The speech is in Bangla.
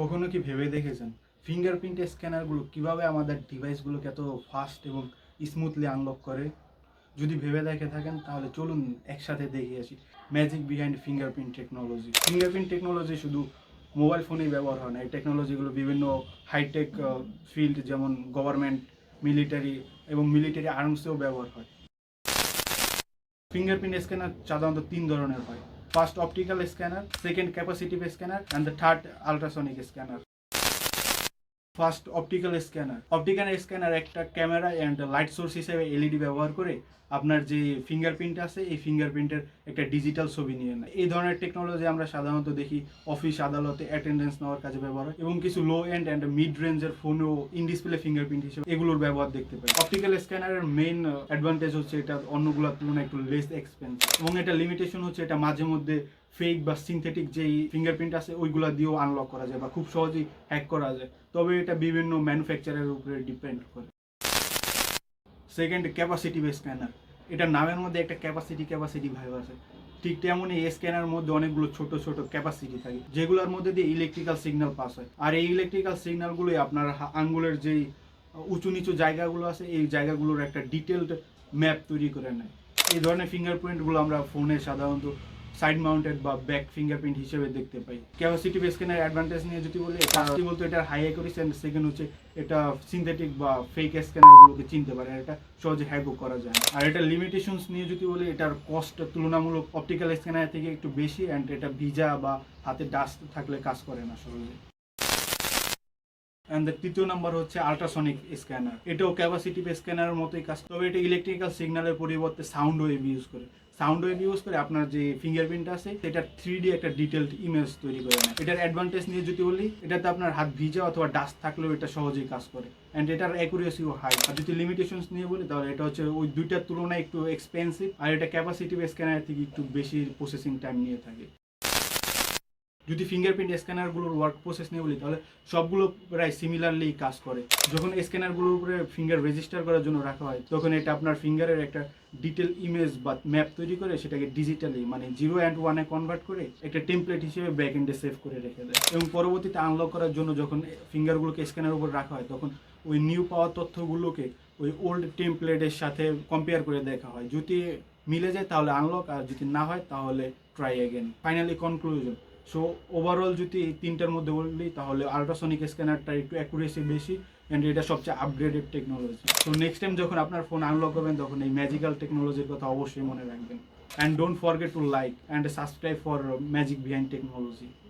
কখনো কি ভেবে দেখেছেন ফিঙ্গারপ্রিন্ট স্ক্যানারগুলো কিভাবে আমাদের ডিভাইসগুলোকে এত ফাস্ট এবং স্মুথলি আনলক করে যদি ভেবে দেখে থাকেন তাহলে চলুন একসাথে দেখে আসি magic behind fingerprint technology fingerprint technology শুধু মোবাইল ফোনেই ব্যবহার হয় না এই টেকনোলজিগুলো বিভিন্ন হাইটেক ফিল্ড যেমন গভর্নমেন্ট মিলিটারি এবং মিলিটারি আর্মসেও ব্যবহার হয় ফিঙ্গারপ্রিন্ট স্ক্যানার সাধারণত তিন ধরনের হয় First optical scanner, second capacitive scanner, and the third ultrasonic scanner. First optical scanner optical scanner একটা ক্যামেরা অ্যান্ড লাইট সোর্স হিসেবে এলইডি e ব্যবহার করে আপনার যে ফিঙ্গারপ্রিন্ট আছে এই ফিঙ্গারপ্রিন্টের একটা ডিজিটাল ছবি নিয়ে নেয় এই ধরনের টেকনোলজি আমরা সাধারণত দেখি অফিস আদালতে অ্যাটেন্ডেন্স নেওয়ার কাজে ব্যবহার হয় এবং কিছু লো এন্ড অ্যান্ড মিড রেঞ্জের ফোনেও ইন ডিসপ্লে ফিঙ্গারপ্রিন্ট হিসেবে এগুলোর ব্যবহার দেখতে পাই অপটিক্যাল স্ক্যানারের মেইন অ্যাডভান্টেজ হচ্ছে এটা অন্যগুলোর তুলনায় একটু লেস এক্সপেন্স এবং এটা লিমিটেশন হচ্ছে এটা মাঝে মধ্যে ফেক বা সিনথেটিক যেই ফিঙ্গারপ্রিন্ট আছে ওইগুলা দিয়েও আনলক করা যায় বা খুব সহজেই হ্যাক করা যায় তবে এটা বিভিন্ন ম্যানুফ্যাকচারের উপরে ডিপেন্ড করে সেকেন্ড ক্যাপাসিটি বেস স্ক্যানার এটা নামের মধ্যে একটা ক্যাপাসিটি ক্যাপাসিটি ভাইব আছে ঠিক তেমনই এই স্ক্যানার মধ্যে অনেকগুলো ছোট ছোট ক্যাপাসিটি থাকে যেগুলোর মধ্যে দিয়ে ইলেকট্রিক্যাল সিগন্যাল পাস হয় আর এই ইলেকট্রিক্যাল সিগন্যালগুলোই আপনার আঙ্গুলের যেই উঁচু নিচু জায়গাগুলো আছে এই জায়গাগুলোর একটা ডিটেলড ম্যাপ তৈরি করে নেয় এই ধরনের ফিঙ্গারপ্রিন্টগুলো আমরা ফোনে সাধারণত সাইড মাউন্টেড বা ব্যাক ফিঙ্গারপ্রিন্ট হিসেবে দেখতে পাই ক্যাপাসিটিভ স্ক্যানের অ্যাডভান্টেজ নিয়ে যদি বলি ফার্স্টই বলতে এটার হাই অ্যাকুরেসি অ্যান্ড সেকেন্ড হচ্ছে এটা সিনথেটিক বা ফেক স্ক্যানারগুলোকে চিনতে পারে আর এটা সহজে হ্যাকও করা যায় আর এটা লিমিটেশনস নিয়ে যদি বলি এটার কস্ট তুলনামূলক অপটিক্যাল স্ক্যানার থেকে একটু বেশি অ্যান্ড এটা ভিজা বা হাতে ডাস্ট থাকলে কাজ করে না সহজে অ্যান্ড তৃতীয় নাম্বার হচ্ছে আল্ট্রাসনিক স্ক্যানার এটাও ক্যাপাসিটিভ স্ক্যানারের মতোই কাজ তবে এটা ইলেকট্রিক্যাল সিগন্যালের পরিবর্তে সাউন্ড ওয়েভ ইউজ করে সাউন্ড ওয়েভ ইউজ করে আপনার যে ফিঙ্গারপ্রিন্ট আছে সেটা থ্রি ডি একটা ডিটেলড ইমেজ তৈরি করে নেয় এটার অ্যাডভান্টেজ নিয়ে যদি বলি এটাতে আপনার হাত ভিজা অথবা ডাস্ট থাকলেও এটা সহজেই কাজ করে অ্যান্ড এটার অ্যাকুরেসিও হাই আর যদি লিমিটেশনস নিয়ে বলি তাহলে এটা হচ্ছে ওই দুইটার তুলনায় একটু এক্সপেন্সিভ আর এটা ক্যাপাসিটি বেস স্ক্যানার থেকে একটু বেশি প্রসেসিং টাইম নিয়ে থাকে যদি ফিঙ্গারপ্রিন্ট স্ক্যানারগুলোর ওয়ার্ক প্রসেস নিয়ে বলি তাহলে সবগুলো প্রায় সিমিলারলি কাজ করে যখন স্ক্যানারগুলোর উপরে ফিঙ্গার রেজিস্টার করার জন্য রাখা হয় তখন এটা আপনার ফিঙ্গারের একটা ডিটেল ইমেজ বা ম্যাপ তৈরি করে সেটাকে ডিজিটালি মানে জিরো অ্যান্ড ওয়ানে কনভার্ট করে একটা টেমপ্লেট হিসেবে ব্যাক এন্ডে সেভ করে রেখে দেয় এবং পরবর্তীতে আনলক করার জন্য যখন ফিঙ্গারগুলোকে স্ক্যানার উপর রাখা হয় তখন ওই নিউ পাওয়া তথ্যগুলোকে ওই ওল্ড টেমপ্লেটের সাথে কম্পেয়ার করে দেখা হয় যদি মিলে যায় তাহলে আনলক আর যদি না হয় তাহলে try again finally conclusion so overall যদি এই তিনটার মধ্যে বলি তাহলে আলট্রাসনিক স্ক্যানারটা একটু অ্যাকুরেসি বেশি অ্যান্ড এটা সবচেয়ে upgraded technology so next time যখন আপনার ফোন আনলক করবেন তখন এই ম্যাজিক্যাল টেকনোলজির কথা অবশ্যই মনে রাখবেন and don't forget to like and subscribe for magic behind technology